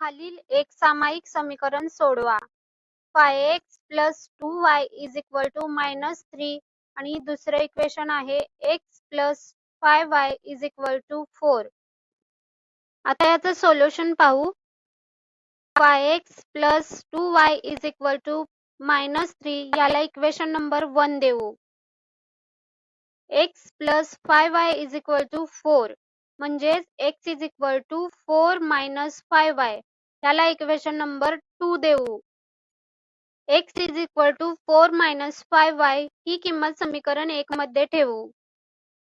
खालील एक सामायिक समीकरण सोडवा. Five x plus two y is equal to minus three आणि दुसरं इक्वेशन आहे x plus five y is equal to four आता याचं सोल्युशन पाहू. Five x plus two y is equal to minus three याला इक्वेशन नंबर वन देऊ. X plus five y is equal to four म्हणजेच x is equal to four minus five y याला equation number two देऊ. X is equal to four minus five y ही किंमत समीकरण एक मध्ये ठेवू.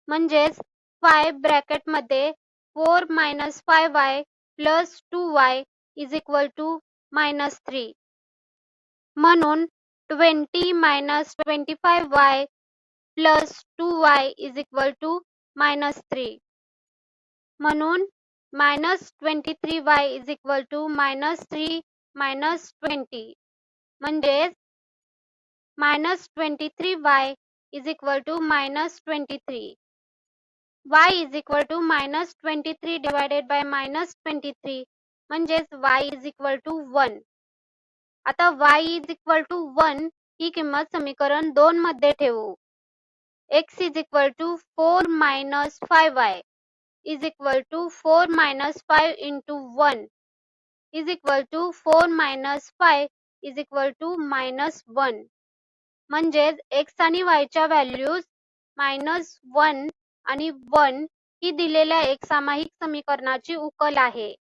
म्हणजेच फाय ब्रॅकेट मध्ये four minus five y plus two y is equal to minus three म्हणून twenty minus twenty five y plus two y is equal to minus three म्हणून minus twenty three y is equal to minus three minus twenty. म्हणजेच minus twenty three y is equal to minus twenty three. Y is equal to minus twenty three divided by minus twenty three म्हणजेच y is equal to one. आता y is equal to one ही किंमत समीकरण दोन मध्ये ठेवू. X is equal to four minus five y. Is equal to four minus five into one is equal to four minus five is equal to minus one म्हणजेच x आणि y च्या values minus one आणि one ही दिलेल्या एक सामायिक समीकरणाची उकल आहे.